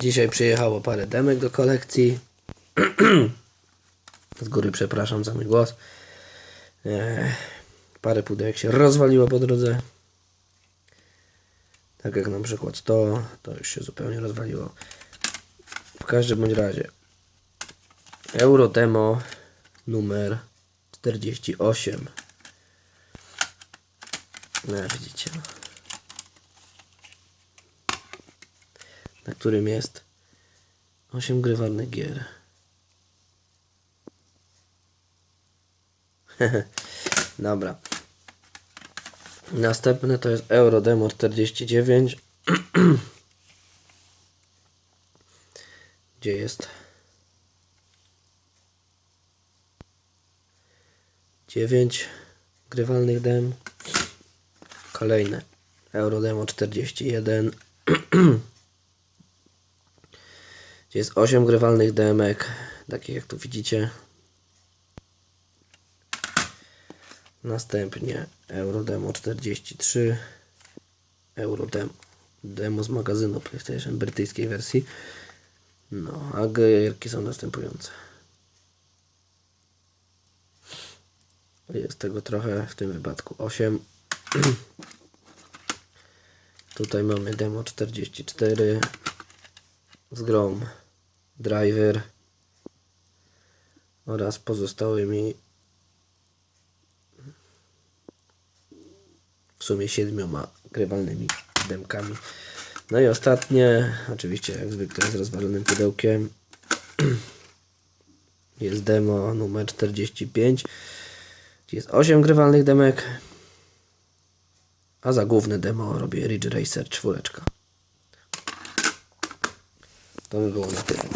Dzisiaj przyjechało parę demek do kolekcji. Z góry przepraszam za mój głos. Parę pudełek się rozwaliło po drodze. Tak jak na przykład to, to już się zupełnie rozwaliło. W każdym bądź razie Eurodemo numer 48. No widzicie. Na którym jest 8 grywalnych gier. Dobra. Następne to jest Eurodemo 49. Gdzie jest 9 grywalnych dem. Kolejne Eurodemo 41. Jest 8 grywalnych demek, takich jak tu widzicie. Następnie Eurodemo 43. Eurodemo demo z magazynu PlayStation brytyjskiej wersji. No, a gierki są następujące. Jest tego trochę w tym wypadku 8. Tutaj mamy demo 44 z grą Driver oraz pozostałymi w sumie siedmioma grywalnymi demkami. No i ostatnie, oczywiście jak zwykle z rozwalonym pudełkiem jest demo numer 45 gdzie jest 8 grywalnych demek a za główne demo robię Ridge Racer 4 to by było na tyle